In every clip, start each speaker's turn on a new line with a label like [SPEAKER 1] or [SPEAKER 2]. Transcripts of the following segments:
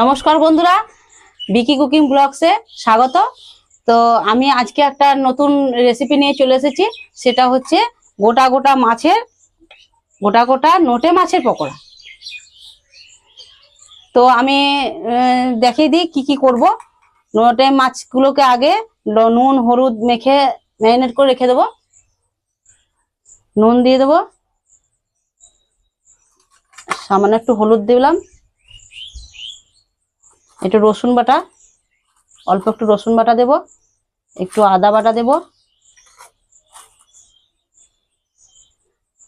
[SPEAKER 1] নমস্কার বন্ধুরা, বিকি কুকিং ব্লগসে স্বাগত। তো আমি আজকে একটা নতুন রেসিপি নিয়ে চলে এসেছি, সেটা হচ্ছে গোটা গোটা মাছের, গোটা গোটা নোটে মাছের পকোড়া। তো আমি দেখিয়ে দিই কি কি করব। নোটে মাছগুলোকে আগে নুন, হলুদ মেখে ম্যারিনেট করে রেখে দেবো। নুন দিয়ে দেবো। সামান্য একটু হলুদ দিলাম। একটু রসুন বাটা, অল্প একটু রসুন বাটা দেব, একটু আদা বাটা দেব।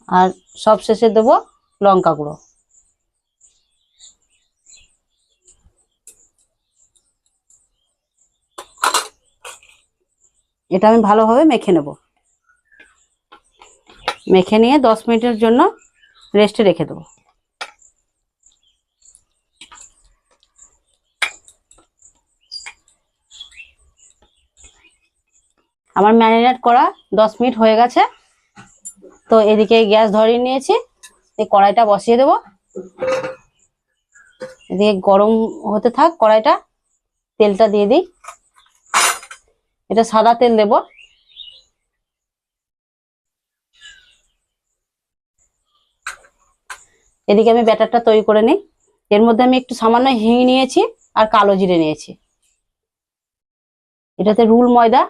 [SPEAKER 1] আর সব শেষে দেব লঙ্কা গুঁড়ো। এটা আমি ভালোভাবে মেখে নেব। মেখে নিয়ে দশ মিনিটের জন্য রেস্টে রেখে দেবো। আমার ম্যারিনেট করা দশ মিনিট হয়ে গেছে। তো এদিকে গ্যাস ধরিয়ে নিয়েছি। এই কড়াইটা বসিয়ে দেব। এদিকে গরম হতে থাক কড়াইটা। তেলটা দিয়ে দিই। এটা সাদা তেল দেব। এদিকে আমি ব্যাটারটা তৈরি করে নিই। এর মধ্যে আমি একটু সামান্য হিং নিয়েছি আর কালো জিরে নিয়েছি। এটাতে রুল ময়দা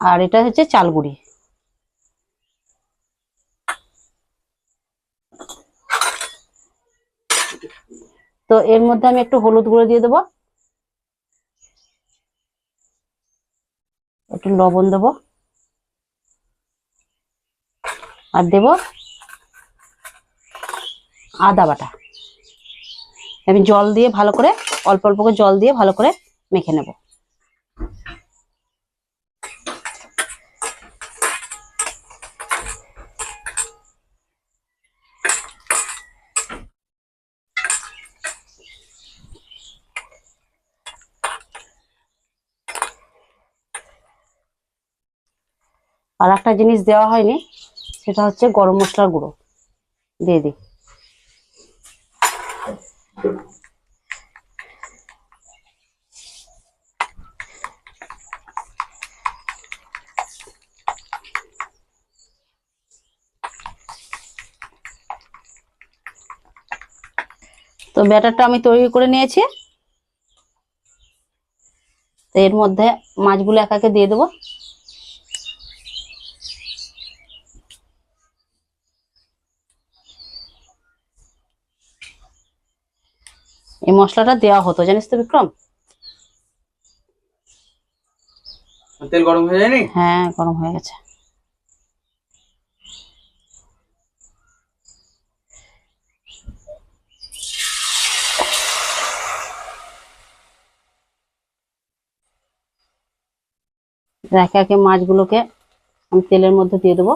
[SPEAKER 1] আর এটা হচ্ছে চালগুড়ি। তো এর মধ্যে আমি একটু হলুদ গুঁড়ো দিয়ে দেবো। একটু লবণ দেবো। আর দেব আদা বাটা। আমি জল দিয়ে ভালো করে, অল্প অল্প করে জল দিয়ে ভালো করে মেখে নেব। আর একটা জিনিস দেওয়া হয়নি, সেটা হচ্ছে গরম মশলার গুঁড়ো। দিয়ে দিই। তো ব্যাটারটা আমি তৈরি করে নিয়েছি। তো এর মধ্যে মাছগুলো একাকে দিয়ে দেবো। এই মশলাটা দেওয়া হতো জানিস তো বিক্রম?
[SPEAKER 2] তেল গরম হয়ে যায়নি?
[SPEAKER 1] হ্যাঁ গরম হয়ে গেছে। একে একে মাছগুলোকে আমি তেলের মধ্যে দিয়ে দেবো।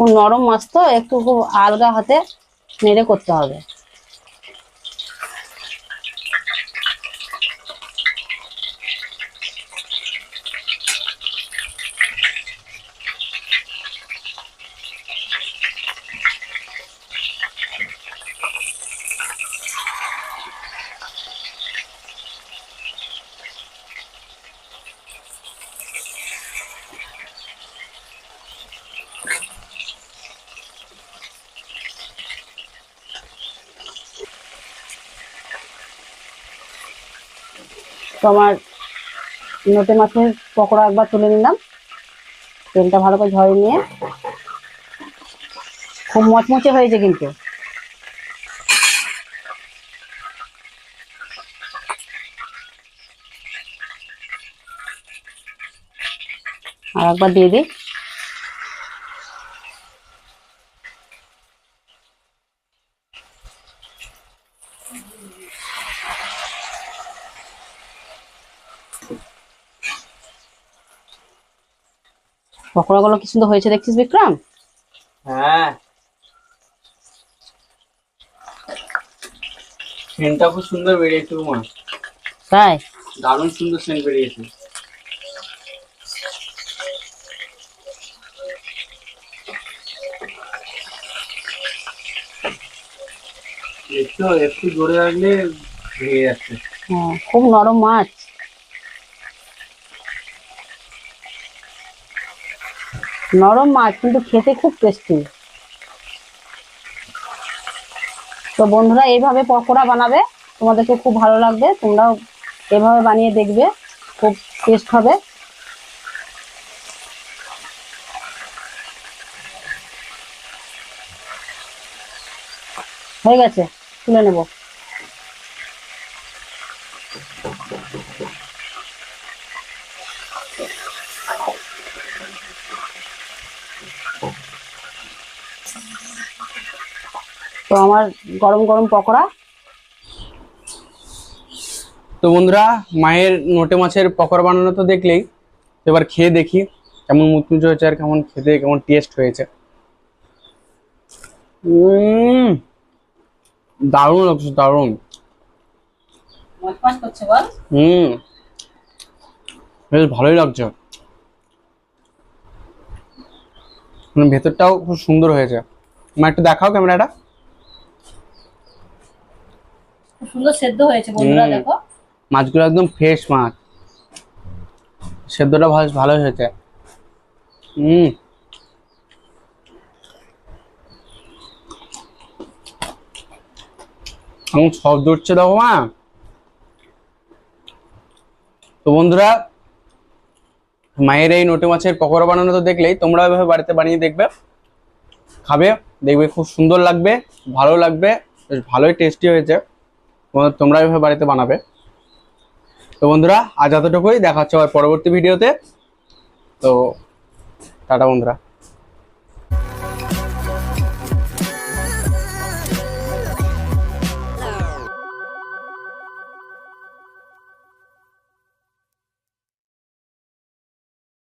[SPEAKER 1] খুব নরম মাছ তো একটু খুব আলগা হাতে নেড়ে করতে হবে। তো আমার নোটে মাছের পকোড়া একবার তুলে নিলাম। তেলটা ভালো করে ঝরে নিয়ে। খুব মচমচে হয়েছে কিন্তু। আর একবার দিয়ে দিই। পকোড়াগুলো কি সুন্দর হয়েছে দেখছিস বিক্রম?
[SPEAKER 2] হ্যাঁ। সেন্টটা খুব সুন্দর বেরিয়েছে মা।
[SPEAKER 1] তাই?
[SPEAKER 2] দারুণ সুন্দর সেন্ট বেরিয়েছে। একটু একটু জোরে রাখলে ভেঙে যাচ্ছে।
[SPEAKER 1] হ্যাঁ খুব নরম মাছ। নরম মাছ, কিন্তু খেতে খুব টেস্টি তো বন্ধুরা, এইভাবে পকোড়া বানাবে, তোমাদেরকে খুব ভালো লাগবে, তোমরাও এভাবে বানিয়ে দেখবে, খুব টেস্ট হবে। হয়ে গেছে, তুলে নেব। তো আমার গরম গরম পকোড়া।
[SPEAKER 3] তো বন্ধুরা, মায়ের নোটে মাছের পকোড়া বানানো তো দেখলেই। এবার খেয়ে দেখি কেমন মুচমুচে হয়েছে আর কেমন খেতে, কেমন টেস্ট হয়েছে। দারুণ লাগছে, দারুণ। হুম, বেশ ভালোই লাগছে। মানে ভেতরটাও খুব সুন্দর হয়েছে। মা, একটু দেখাও ক্যামেরাটা।
[SPEAKER 1] খুব সুন্দর সেদ্ধ হয়েছে বন্ধুরা দেখো।
[SPEAKER 3] মাছগুলো একদম ফ্রেশ মাছ। সেদ্ধটা ভালো ভালোই হয়েছে। হুম। শব্দ উঠছে দেখো মা। তো বন্ধুরা মায়ের এই নোটে মাছের পকোড়া বানানো তো দেখলেই তোমরা এভাবে বাড়িতে বানিয়ে দেখবে খাবে দেখবে খুব সুন্দর লাগবে ভালো লাগবে বেশ ভালোই টেস্টি হয়েছে। তোমরা এভাবে বাড়িতে বানাবে। তো বন্ধুরা, আজ এতটুকুই। দেখা হচ্ছে আবার পরবর্তী ভিডিওতে। তো, টাটা বন্ধুরা।